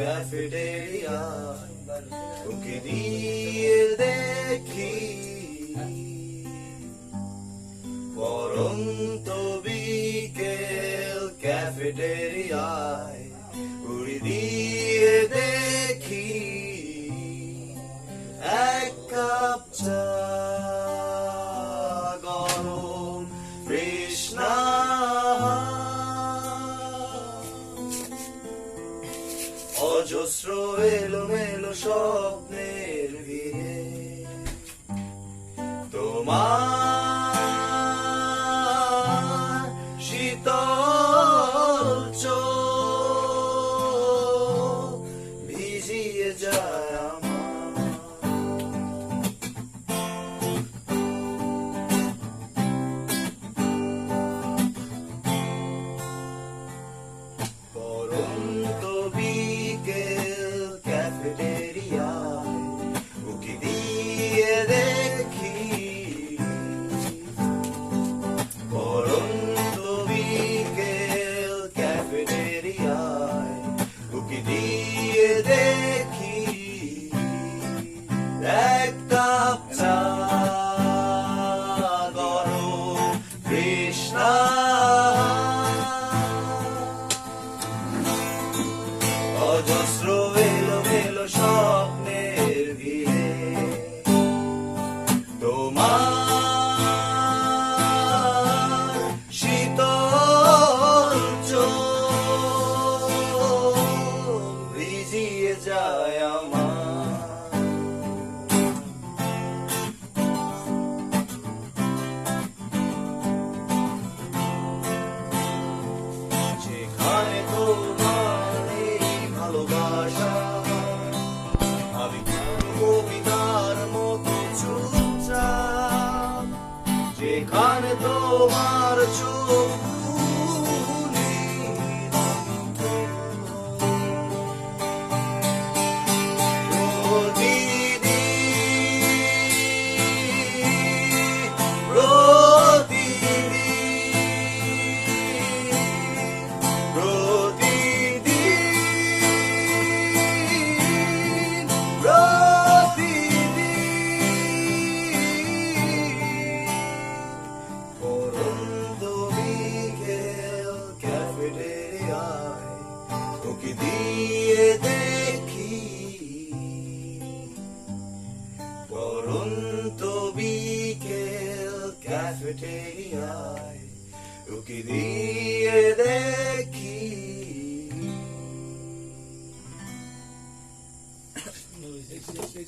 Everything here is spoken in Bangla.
ক্যাফেটেরিয়ায় ওকে দিয়ে দেখি পরন্ত বিকেল ক্যাফেটেরিয়ায় উড়ি দিয়ে অজস্র এলোমেলো স্বপ্নের ভিড়ে। তোমার অজস্র এলো মেলো স্বপ্নের ভিড়ে। তোমার শীতল ভিজিয়ে যায় আমার তোমার চোখ প্রতিদিন ক্যাফেটেরিয়ায় তোকে দিয়ে দেখি